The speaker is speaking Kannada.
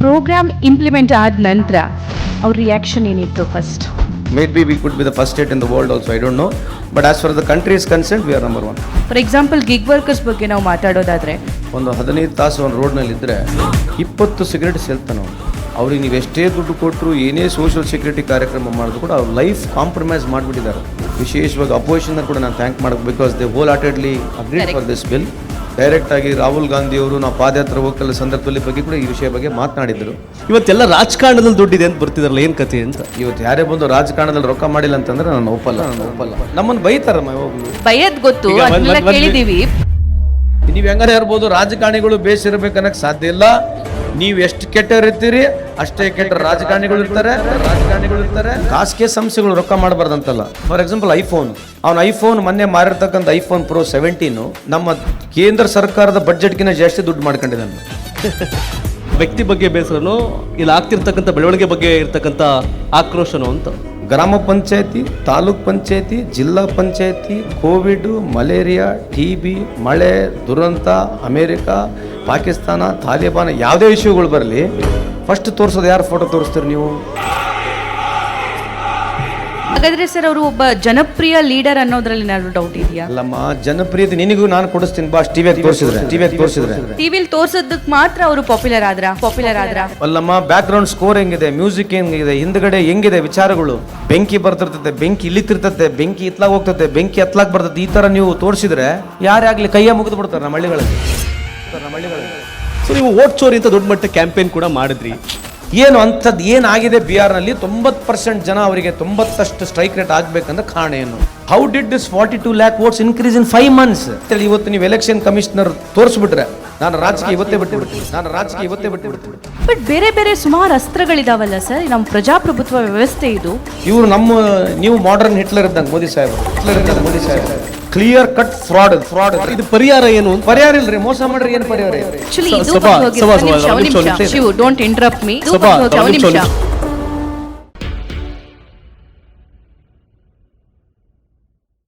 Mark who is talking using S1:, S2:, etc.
S1: ಪ್ರೋಗ್ರಾಮ್ ಇಂಪ್ಲಿಮೆಂಟ್ ಆದ ನಂತರ ಅವ್ರ ರಿಯಾಕ್ಷನ್ ಏನಿತ್ತು first
S2: might be we could be the first state in the world also I don't know but as far the country is concern we are number one.
S1: For example gig workers ಬಗ್ಗೆ ನಾವು ಮಾತಾಡೋದಾದ್ರೆ.
S2: ಒಂದು ಹದಿನೈದು ತಾಸು ಒಂದು ರೋಡ್ನಲ್ಲಿ ಇದ್ದರೆ ಇಪ್ಪತ್ತು ಸಿಗರೇಟ್ ಸೇಲ್ತಾನೆ ಅವನು ಅವ್ರಿಗೆ ನೀವು ಎಷ್ಟೇ ದುಡ್ಡು ಕೊಟ್ಟರು ಏನೇ ಸೋಷಿಯಲ್ ಸೆಕ್ಯೂರಿಟಿ ಕಾರ್ಯಕ್ರಮ ಮಾಡಿದ್ರು ಕೂಡ ಅವ್ರ ಲೈಫ್ ಕಾಂಪ್ರಮೈಸ್ ಮಾಡಿಬಿಟ್ಟಿದ್ದಾರೆ. ವಿಶೇಷವಾಗಿ ಅಪೋಸಿಷನ್ ಕೂಡ ನಾನು ಥ್ಯಾಂಕ್ ಮಾಡಬೇಕು because they wholeheartedly agreed for this bill direct ಆಗಿ ರಾಹುಲ್ ಗಾಂಧಿ ಅವರು ನಾವು ಪಾದಯಾತ್ರೆ ಹೋಗ್ತಾ ಸಂದರ್ಭದಲ್ಲಿ ಬಗ್ಗೆ ಕೂಡ ಈ ವಿಷಯ ಬಗ್ಗೆ ಮಾತನಾಡಿದ್ರು.
S3: ಇವತ್ತೆಲ್ಲ ರಾಜಕಾರಣದಲ್ಲಿ ದುಡ್ಡಿದೆ ಅಂತ ಬರ್ತಿದಾರಲ್ಲ ಏನ್ ಕತೆ ಅಂತ?
S2: ಇವತ್ತು ಯಾರೇ ಬಂದು ರಾಜಕಾರಣದಲ್ಲಿ ರೊಕ್ಕ ಮಾಡಿಲ್ಲ ಅಂತಂದ್ರೆ ನಾನು ಒಪ್ಪಲ್ಲ. ನಾನು ಒಪ್ಪಲ್ಲ. ನಮ್ಮನ್ನು ಬೈತಾರಮ್ಮ ಯಾವಾಗಲೂ.
S1: ಭಯದ್ ಗೊತ್ತು ಅದನ್ನೆಲ್ಲ ಕೇಳಿದೀವಿ.
S2: ನೀವು ಹೆಂಗಾರ ಇರ್ಬೋದು ರಾಜಕಾರಣಿಗಳು ಬೇಸಿರ್ಬೇಕನ್ನಕ್ಕೆ ಸಾಧ್ಯ ಇಲ್ಲ. ನೀವು ಎಷ್ಟು ಕೆಟ್ಟವ್ರು ಇರ್ತೀರಿ ಅಷ್ಟೇ ಕೆಟ್ಟ ರಾಜಕಾರಣಿಗಳು ಇರ್ತಾರೆ ರಾಜಕಾರಣಿಗಳು ಇರ್ತಾರೆ. ಖಾಸಗಿ ಸಂಸ್ಥೆಗಳು ರೊಕ್ಕ ಮಾಡಬಾರ್ದಂತಲ್ಲ. For example iPhone. ಅವ್ನ ಐಫೋನ್ ಮೊನ್ನೆ ಮಾರಿರ್ತಕ್ಕಂಥ ಐಫೋನ್ ಪ್ರೋ ಸೆವೆಂಟೀನು ನಮ್ಮ ಕೇಂದ್ರ ಸರ್ಕಾರದ ಬಡ್ಜೆಟ್ಗಿಂತ ಜಾಸ್ತಿ ದುಡ್ಡು ಮಾಡ್ಕೊಂಡಿದ್ದಾನೆ.
S3: ವ್ಯಕ್ತಿ ಬಗ್ಗೆ ಬೇಸರನು ಇಲ್ಲಿ ಆಗ್ತಿರ್ತಕ್ಕಂಥ ಬೆಳವಣಿಗೆ ಬಗ್ಗೆ ಇರ್ತಕ್ಕಂಥ ಆಕ್ರೋಶನು ಅಂತ?
S2: ಗ್ರಾಮ ಪಂಚಾಯತಿ ತಾಲೂಕ್ ಪಂಚಾಯತಿ ಜಿಲ್ಲಾ ಪಂಚಾಯತಿ ಕೋವಿಡ್ ಮಲೇರಿಯಾ ಟಿ ಬಿ ಮಳೆ ದುರಂತ ಅಮೇರಿಕ ಪಾಕಿಸ್ತಾನ ತಾಲಿಬಾನ್ ಯಾವುದೇ ಇಶ್ಯೂಗಳು ಬರಲಿ ಫಸ್ಟ್ ತೋರಿಸೋದು ಯಾರು ಫೋಟೋ ತೋರಿಸ್ತೀರಿ ನೀವು?
S1: ಹಾಗಾದ್ರೆ ಸರ್ ಅವರು ಒಬ್ಬ ಜನಪ್ರಿಯ ಲೀಡರ್ ಅನ್ನೋದ್ರಲ್ಲಿ ಏನಾದ್ರು ಡೌಟ್ ಇದೆಯಾ?
S2: ಅಲ್ಲಮ್ಮ ಜನಪ್ರಿಯತೆ ನಿನಗೂ ನಾನು ಕೊಡಿಸ್ತೀನಿ ಬಾ ಟಿವಿಯಾಗಿ ತೋರಿಸಿದ್ರೆ ಟಿವಿಯಾಗಿ ತೋರಿಸಿದ್ರೆ.
S1: ಟಿವಿಲ್ ತೋರ್ಸೋದಕ್ ಮಾತ್ರ ಅವರು ಪಾಪ್ಯುಲರ್ ಆದ್ರ? ಪಾಪ್ಯುಲರ್ ಆದ್ರ?
S2: ಅಲ್ಲಮ್ಮ ಬ್ಯಾಕ್ ಗ್ರೌಂಡ್ ಸ್ಕೋರ್ ಹೆಂಗಿದೆ ಮ್ಯೂಸಿಕ್ ಹೆಂಗಿದೆ ಹಿಂದ್ಗಡೆ ಹೆಂಗಿದೆ ವಿಚಾರಗಳು? ಬೆಂಕಿ ಬರ್ತಿರ್ತತೆ ಬೆಂಕಿ ಇಲ್ಲಿತಿರ್ತದೆ ಬೆಂಕಿ ಇತ್ಲಾಗ ಹೋಗ್ತತೆ ಬೆಂಕಿ ಅತ್ಲಾಗ್ ಬರ್ತದೆ ಈ ತರ ನೀವು ತೋರಿಸಿದ್ರೆ ಯಾರೇ ಆಗ್ಲಿ ಕೈಯ ಮುಗಿದು ಬಿಡ್ತಾರೆ ನಮ್ಮ ಹಳ್ಳಿಗಳಲ್ಲಿ.
S3: ಸೊ ನೀವು ಓಟ್ ಚೋರಿ ಅಂತ ದೊಡ್ಡ ಮಟ್ಟ ಕ್ಯಾಂಪೇನ್ ಕೂಡ ಮಾಡಿದ್ರಿ.
S2: ಏನು ಅಂಥದ್ದು ಏನಾಗಿದೆ ಬಿಹಾರ್ನಲ್ಲಿ ತೊಂಬತ್ತು ಪರ್ಸೆಂಟ್ ಜನ ಅವರಿಗೆ ತೊಂಬತ್ತಷ್ಟು ಸ್ಟ್ರೈಕ್ ರೇಟ್ ಆಗಬೇಕಂದ್ರೆ ಕಾರಣ ಏನು? How did this forty two lakh votes increase in five months ಇವತ್ತು ನೀವು ಎಲೆಕ್ಷನ್ ಕಮಿಷನರ್ ತೋರಿಸ್ಬಿಟ್ರೆ ನಾನು ರಾಜಕೀಯ ಇವತ್ತೇ ಬಿಟ್ಟು ಬಿಡ್ತೀನಿ ನಾನು ರಾಜಕೀಯ ಇವತ್ತೇ ಬಿಟ್ಟು ಬಿಡ್ತೀನಿ
S1: ಬಟ್ ಬೇರೆ ಬೇರೆ ಸುಮಾರು ಅಸ್ತ್ರಗಳಿದಾವಲ್ಲ ಸರ್? ನಮ್ಮ ಪ್ರಜಾಪ್ರಭುತ್ವ ವ್ಯವಸ್ಥೆ ಇದು.
S2: ಇವರು ನಮ್ಮ ನೀವು ಮಾಡರ್ನ್ ಹಿಟ್ಲರ್ ಇದ್ದಂಗೆ ಮೋದಿ ಸಾಹೇಬ್ ಹಿಟ್ಲರ್ ಇದ್ದಂಗೆ Modi Saheb clear cut fraud fraud
S3: ಇದು ಪರಿಹಾರ ಏನು
S2: ಪರಿಹಾರ ಇಲ್ರಿ ಮೋಸ ಮಾಡ್ರಿ ಏನು ಪರಿಹಾರ
S1: ಆಕ್ಚುಲಿ ಇದು
S3: ಸಭಾ-. ಸಭಾ-
S1: ಒಂದ್ ನಿಮಿಷ,
S3: ಸಭಾ-
S1: ಒಂದ್
S3: ಒಂದ್
S1: ನಿಮಿಷ.
S3: ನಿಮಿಷ.
S1: ಶಿವು ಡೋಂಟ್ ಇಂಟರಪ್ಟ್ ಮೀ
S3: ಸಭಾ,
S1: ಒಂದು
S3: ನಿಮಿಷ,